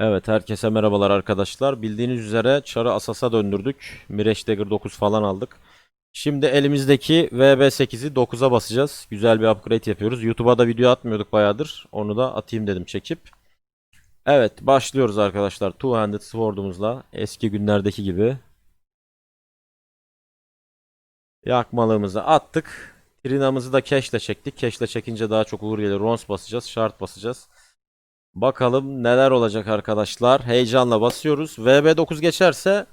Evet herkese merhabalar arkadaşlar. Bildiğiniz üzere Çar'ı Asas'a döndürdük. Mirage Dagger 9 falan aldık. Şimdi elimizdeki VB8'i 9'a basacağız. Güzel bir upgrade yapıyoruz. YouTube'a da video atmıyorduk bayağıdır. Onu da atayım dedim çekip. Evet başlıyoruz arkadaşlar. Two-handed sword'umuzla eski günlerdeki gibi. Yakmalığımızı attık. Trinamızı da cash'le çektik. Cash'le çekince daha çok uğur gelir. Rons basacağız. Shard basacağız. Bakalım neler olacak arkadaşlar. Heyecanla basıyoruz. VB9 geçerse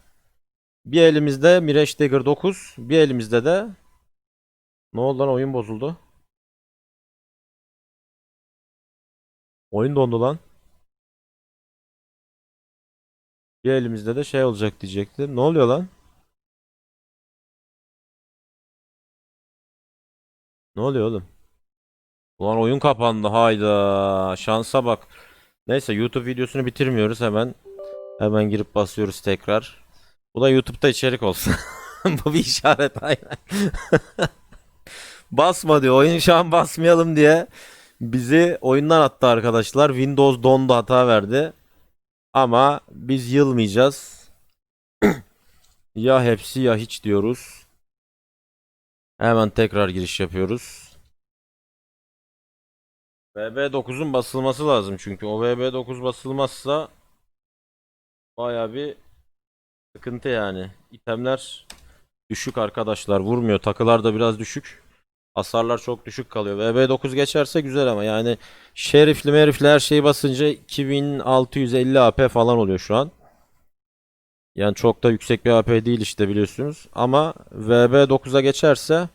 bir elimizde Mirage Dagger 9, bir elimizde de ne oldu lan oyun bozuldu. Oyun dondu lan. Bir elimizde de şey olacak diyecektim. Ne oluyor lan? Ne oluyor oğlum? Ulan oyun kapandı hayda. Şansa bak. Neyse YouTube videosunu bitirmiyoruz hemen. Hemen girip basıyoruz tekrar. Bu da YouTube'da içerik olsun. Bu bir işaret aynen. Basma diyor. Oyun şu an basmayalım diye bizi oyundan attı arkadaşlar. Windows dondu hata verdi. Ama biz yılmayacağız. ya hepsi ya hiç diyoruz. Hemen tekrar giriş yapıyoruz. VB9'un basılması lazım çünkü o VB9 basılmazsa baya bir sıkıntı yani. İtemler düşük arkadaşlar vurmuyor. Takılar da biraz düşük. Hasarlar çok düşük kalıyor. VB9 geçerse güzel ama yani şerifli merifli her şeyi basınca 2650 AP falan oluyor şu an. Yani çok da yüksek bir AP değil işte biliyorsunuz. Ama VB9'a geçerse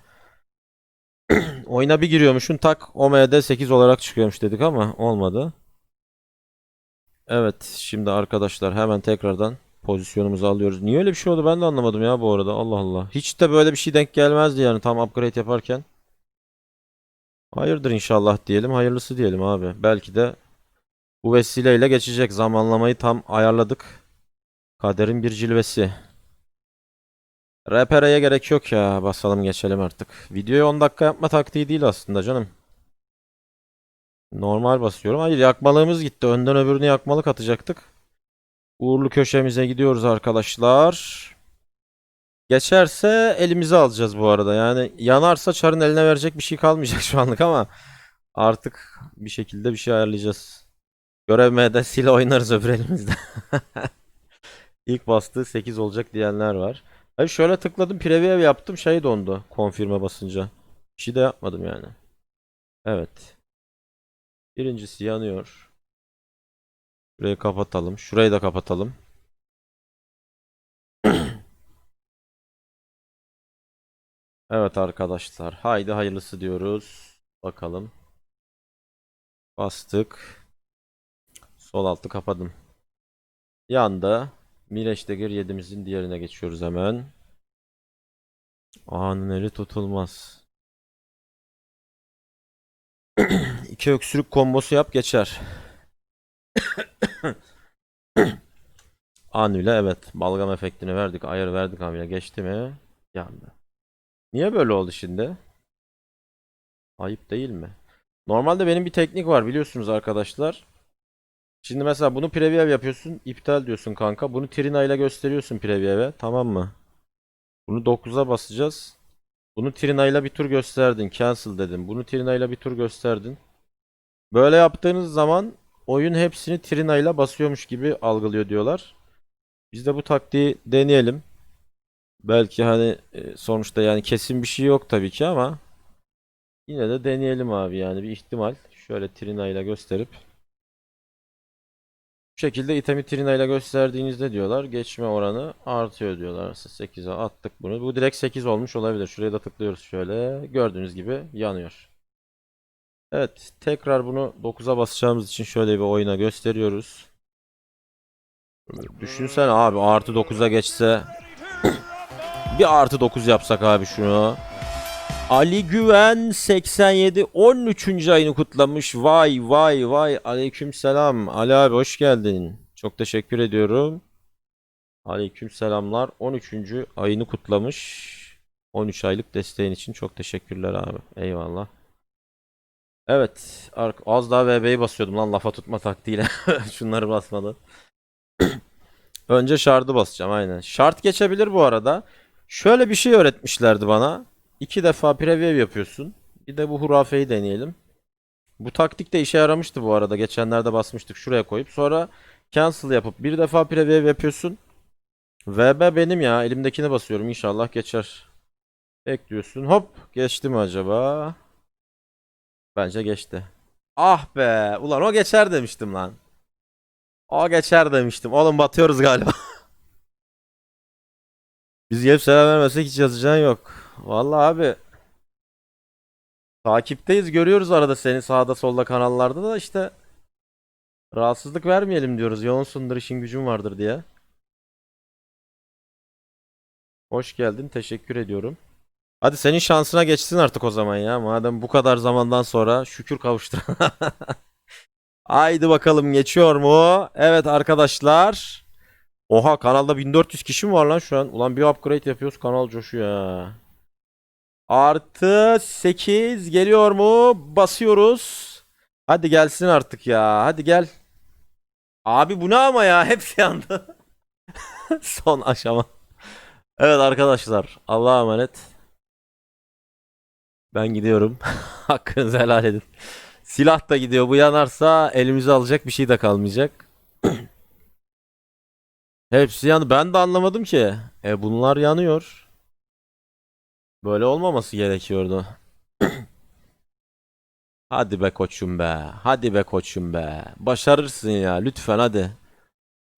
Oyuna bir giriyormuşsun tak OMD 8 olarak çıkıyormuş dedik ama olmadı. Evet şimdi arkadaşlar hemen tekrardan pozisyonumuzu alıyoruz. Niye öyle bir şey oldu ben de anlamadım ya bu arada Allah Allah. Hiç de böyle bir şey denk gelmezdi yani tam upgrade yaparken. Hayırdır inşallah diyelim hayırlısı diyelim abi. Belki de bu vesileyle geçecek zamanlamayı tam ayarladık. Kaderin bir cilvesi. RPR'ye gerek yok ya. Basalım geçelim artık. Videoyu 10 dakika yapma taktiği değil aslında canım. Normal basıyorum. Hayır yakmalığımız gitti. Önden öbürünü yakmalık atacaktık. Uğurlu köşemize gidiyoruz arkadaşlar. Geçerse elimize alacağız bu arada. Yani yanarsa çarın eline verecek bir şey kalmayacak şu anlık ama artık bir şekilde bir şey ayarlayacağız. Görev sil oynarız öbür elimizde. İlk bastığı 8 olacak diyenler var. Hayır şöyle tıkladım preview yaptım şey dondu konfirme basınca. Bir şey de yapmadım yani. Evet. Birincisi yanıyor. Şurayı kapatalım. Şurayı da kapatalım. Evet arkadaşlar. Haydi hayırlısı diyoruz. Bakalım. Bastık. Sol altı kapadım. Yanda. Mirage Dagger 7'imizin diğerine geçiyoruz hemen. Anın eli tutulmaz. İki öksürük kombosu yap geçer. Anüle evet. Balgam efektini verdik. Ayar verdik hamile. Geçti mi? Yandı. Niye böyle oldu şimdi? Ayıp değil mi? Normalde benim bir teknik var biliyorsunuz arkadaşlar. Şimdi mesela bunu preview yapıyorsun. iptal diyorsun kanka. Bunu Trina ile gösteriyorsun preview'e. Tamam mı? Bunu 9'a basacağız. Bunu Trina ile bir tur gösterdin. Cancel dedim. Bunu Trina ile bir tur gösterdin. Böyle yaptığınız zaman oyun hepsini Trina ile basıyormuş gibi algılıyor diyorlar. Biz de bu taktiği deneyelim. Belki hani e, sonuçta yani kesin bir şey yok tabii ki ama yine de deneyelim abi yani bir ihtimal. Şöyle Trina ile gösterip şekilde itemi Trina ile gösterdiğinizde diyorlar geçme oranı artıyor diyorlar. 8'e attık bunu. Bu direkt 8 olmuş olabilir. Şuraya da tıklıyoruz şöyle. Gördüğünüz gibi yanıyor. Evet tekrar bunu 9'a basacağımız için şöyle bir oyuna gösteriyoruz. Düşünsene abi artı 9'a geçse bir artı 9 yapsak abi şunu. Ali Güven 87 13. ayını kutlamış. Vay vay vay. Aleyküm selam. Ali abi hoş geldin. Çok teşekkür ediyorum. Aleyküm selamlar. 13. ayını kutlamış. 13 aylık desteğin için çok teşekkürler abi. Eyvallah. Evet. Az daha VB'yi basıyordum lan lafa tutma taktiğiyle. Şunları basmadan. Önce şartı basacağım aynen. Şart geçebilir bu arada. Şöyle bir şey öğretmişlerdi bana. İki defa preview yapıyorsun. Bir de bu hurafeyi deneyelim. Bu taktik de işe yaramıştı bu arada. Geçenlerde basmıştık şuraya koyup. Sonra cancel yapıp bir defa preview yapıyorsun. VB benim ya. Elimdekine basıyorum. İnşallah geçer. Bekliyorsun. Hop. Geçti mi acaba? Bence geçti. Ah be. Ulan o geçer demiştim lan. O geçer demiştim. Oğlum batıyoruz galiba. Biz gelip selam vermesek hiç yazacağın yok. Vallahi abi. Takipteyiz. Görüyoruz arada seni sağda solda kanallarda da işte. Rahatsızlık vermeyelim diyoruz. Yoğunsundur işin gücün vardır diye. Hoş geldin. Teşekkür ediyorum. Hadi senin şansına geçsin artık o zaman ya. Madem bu kadar zamandan sonra şükür kavuştur. Haydi bakalım geçiyor mu? Evet arkadaşlar. Oha kanalda 1400 kişi mi var lan şu an? Ulan bir upgrade yapıyoruz kanal coşuyor ya. Artı 8 geliyor mu? Basıyoruz. Hadi gelsin artık ya. Hadi gel. Abi bu ne ama ya? Hepsi yandı. Son aşama. Evet arkadaşlar. Allah'a emanet. Ben gidiyorum. Hakkınızı helal edin. Silah da gidiyor. Bu yanarsa elimize alacak bir şey de kalmayacak. Hepsi yandı. Ben de anlamadım ki. E bunlar yanıyor. Böyle olmaması gerekiyordu. Hadi be koçum be. Hadi be koçum be. Başarırsın ya. Lütfen hadi.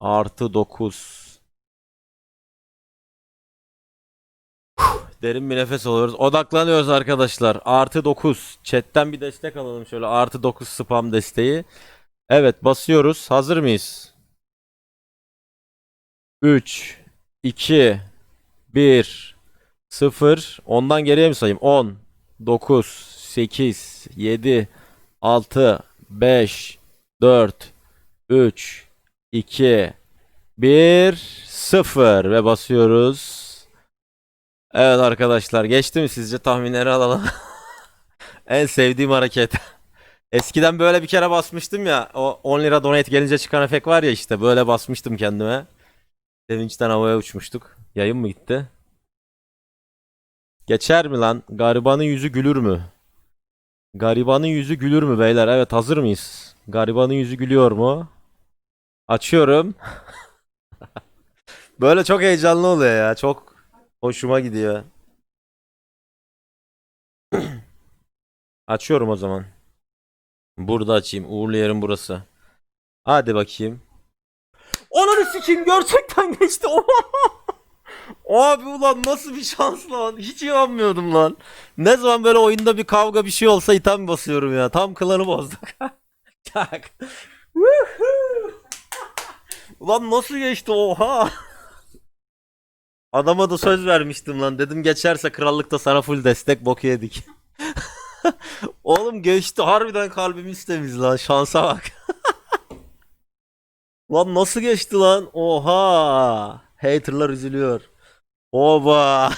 Artı 9. Derin bir nefes alıyoruz. Odaklanıyoruz arkadaşlar. Artı 9. Chat'ten bir destek alalım şöyle. Artı 9 spam desteği. Evet basıyoruz. Hazır mıyız? 3 2 1 0 Ondan geriye mi sayayım? 10 9 8 7 6 5 4 3 2 1 0 ve basıyoruz. Evet arkadaşlar geçti mi sizce tahminleri alalım. En sevdiğim hareket. Eskiden böyle bir kere basmıştım ya. O 10 lira donate gelince çıkan efekt var ya işte. Böyle basmıştım kendime. Sevinçten havaya uçmuştuk. Yayın mı gitti? Geçer mi lan? Garibanın yüzü gülür mü? Garibanın yüzü gülür mü beyler? Evet hazır mıyız? Garibanın yüzü gülüyor mu? Açıyorum. Böyle çok heyecanlı oluyor ya. Çok hoşuma gidiyor. Açıyorum o zaman. Burada açayım. Uğurlu yerim burası. Hadi bakayım. Ananı sikeyim gerçekten geçti. Abi ulan nasıl bir şans lan. Hiç inanmıyordum lan. Ne zaman böyle oyunda bir kavga bir şey olsa item basıyorum ya. Tam klanı bozduk. Tak. Ulan nasıl geçti oha. Adama da söz vermiştim lan. Dedim geçerse krallıkta sana full destek bok yedik. Oğlum geçti. Harbiden kalbimiz temiz lan. Şansa bak. Lan nasıl geçti lan? Oha. Haterlar üzülüyor. Oba.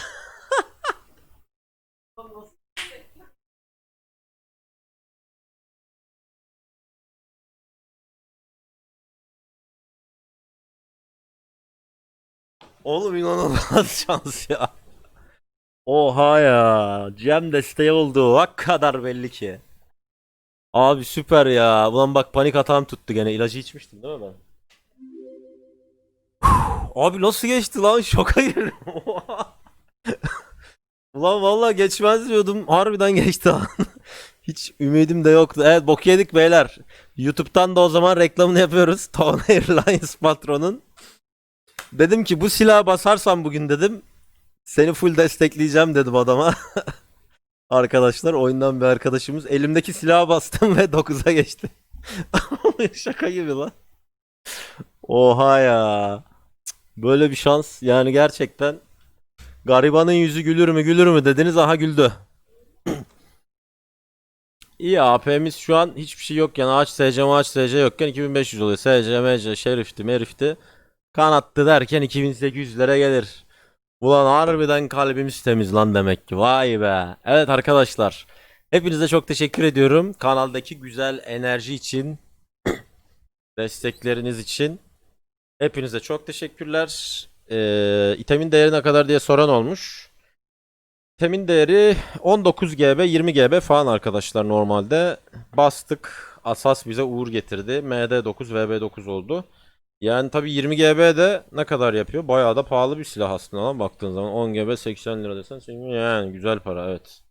Oğlum inanılmaz şans ya. Oha ya. Cem desteği oldu. O kadar belli ki. Abi süper ya. Ulan bak panik atağım tuttu gene. İlacı içmiştim değil mi ben? Abi nasıl geçti lan? Şoka girdim. Ulan vallahi geçmez diyordum. Harbiden geçti lan. Hiç ümidim de yoktu. Evet bok yedik beyler. YouTube'dan da o zaman reklamını yapıyoruz. Tone Airlines patronun. Dedim ki bu silahı basarsam bugün dedim. Seni full destekleyeceğim dedim adama. Arkadaşlar oyundan bir arkadaşımız. Elimdeki silahı bastım ve 9'a geçti. Şaka gibi lan. Oha ya. Böyle bir şans yani gerçekten. Garibanın yüzü gülür mü gülür mü dediniz aha güldü. İyi AP'miz şu an hiçbir şey yok yani ağaç SC ağaç SC yokken 2500 oluyor. SC MC şerifti merifti. Kanattı derken 2800'lere gelir. Ulan harbiden kalbimiz temiz lan demek ki. Vay be. Evet arkadaşlar. Hepinize çok teşekkür ediyorum. Kanaldaki güzel enerji için, destekleriniz için. Hepinize çok teşekkürler. Ee, itemin değeri ne kadar diye soran olmuş. İtemin değeri 19 GB, 20 GB falan arkadaşlar normalde. Bastık. Asas bize uğur getirdi. MD9, VB9 oldu. Yani tabii 20 GB de ne kadar yapıyor? Bayağı da pahalı bir silah aslında lan baktığın zaman. 10 GB 80 lira desen yani güzel para evet.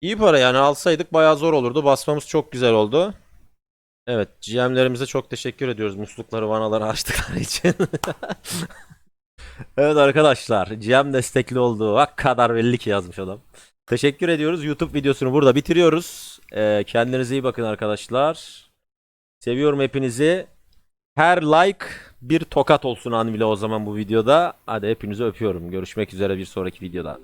İyi para yani alsaydık bayağı zor olurdu. Basmamız çok güzel oldu. Evet GM'lerimize çok teşekkür ediyoruz muslukları vanaları açtıkları için. evet arkadaşlar GM destekli olduğu hak kadar belli ki yazmış adam. Teşekkür ediyoruz. YouTube videosunu burada bitiriyoruz. Ee, kendinize iyi bakın arkadaşlar. Seviyorum hepinizi. Her like bir tokat olsun Anvil'e o zaman bu videoda. Hadi hepinizi öpüyorum. Görüşmek üzere bir sonraki videoda.